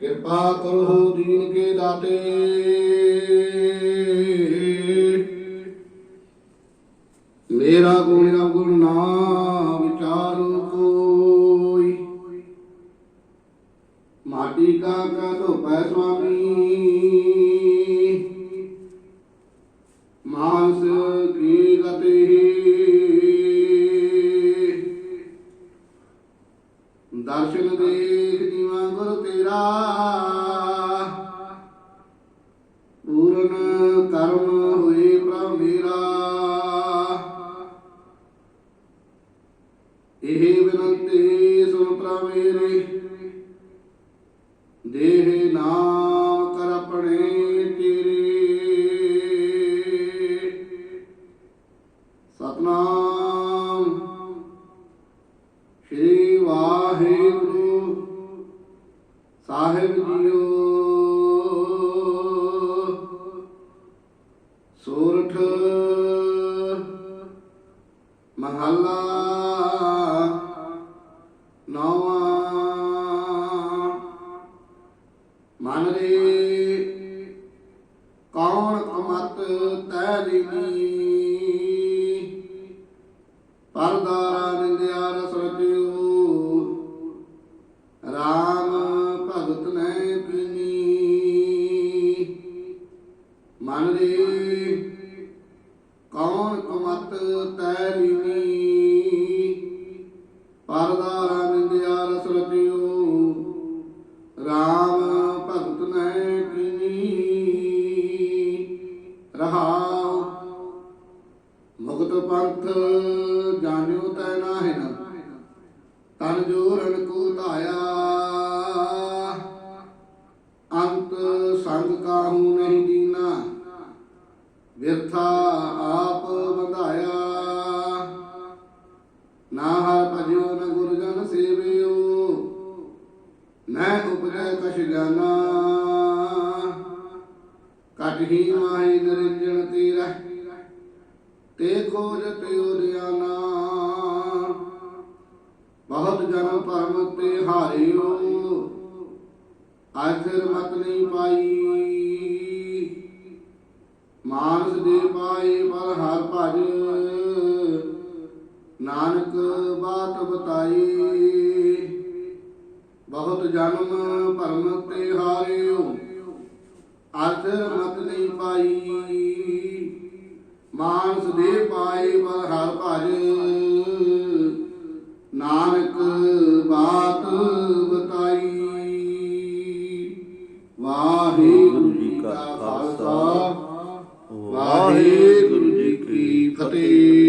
ਕਿਰਪਾ ਕਰੋ ਦੀਨ ਕੇ ਦਾਤੇ। ਮੇਰਾ ਗੁਣ ਅਵਗੁਣ ਨਾ ਵਿਚਾਰੋ ਕੋਈ। ਮਾਟੀ ਕਾ ਕਾ ਧੋਪੈ ਸੁਆਮੀ। ਇਹ ਬਿਨੰਤੀ ਸੁਣ ਪ੍ਰਭ ਮੇਰੇ। ਦੇਹ ਨਾਮ ਕਰ ਆਪਣੇ ਤੇਰੇ। ਸਤਨਾਮ। ਸ਼੍ਰੀ ਵਾਹਿਗੁਰੂ ਸਾਹਿਬ ਜੀਓ। ਸੋਰਠ ਮਹੱਲਾ ਮਨ ਰੇ ਕੌਣ ਕਮਤ ਤੈ ਲੀਨੀ ਪਰਦਾਰਾ ਨਿੰਦਿਆ ਰਸ ਰਚਿਓ। ਰਾਮ ਭਗਤ ਨੇ ਕੀਨੀ ਮਨ ਰੇ ਕੌਣ ਕਮਤ ਤੈ ਲੀਨੀ ਮੁਕਤ ਪੰਥ ਜਾਣਿਓ ਤੈ ਨਾਹਿਨ, ਤਨ ਜੋਰਨ ਕੋ ਧਾਇਆ। ਅੰਤ ਸੰਗ ਕਾਹੂ ਨਹੀਂ ਦੀਨਾ, ਵਿਰਥਾ ਆਪ ਬੰਧਾਇਆ। ਨਾ ਹਰ ਭਜਿਓ ਨ ਗੁਰਜਨ ਸੇਵਿਓ, ਮੈਂ ਉਪਜੈ ਕਛ ਜਾਨਾ। ਕਟਹੀ ਮਾਹੀ ਨਿਰੰਜਨ ਤੀਰੈ ਤੇ ਖੋਜ ਤੇ ਉਦਿਆਨਾ ਬਹੁਤ ਜਨਮ ਭਰਮ ਤੇ ਹਾਰਿਓ। ਆਖਿਰ ਮਤ ਨਹੀਂ ਪਾਈ। ਮਾਨਸ ਦੇ ਪਾਏ ਪਰ ਹਰ ਭਜ। ਨਾਨਕ ਬਾਤ ਬਤਾਈ। ਬਹੁਤ ਜਨਮ ਭਰਮ ਤੇ ਹਾਰਿਓ। ਆਖਿਰ ਮਤ ਨਹੀਂ ਪਾਈ। ਮਾਨਸ ਦੇ ਪਾਏ ਪਰ ਹਰ ਭਜ। ਨਾਨਕ ਬਾਤ ਬਤਾਈ। ਵਾਹਿਗੁਰੂ ਜੀ ਕਾ ਖਾਲਸਾ। ਵਾਹਿਗੁਰੂ ਜੀ ਕੀ ਫਤਿਹ।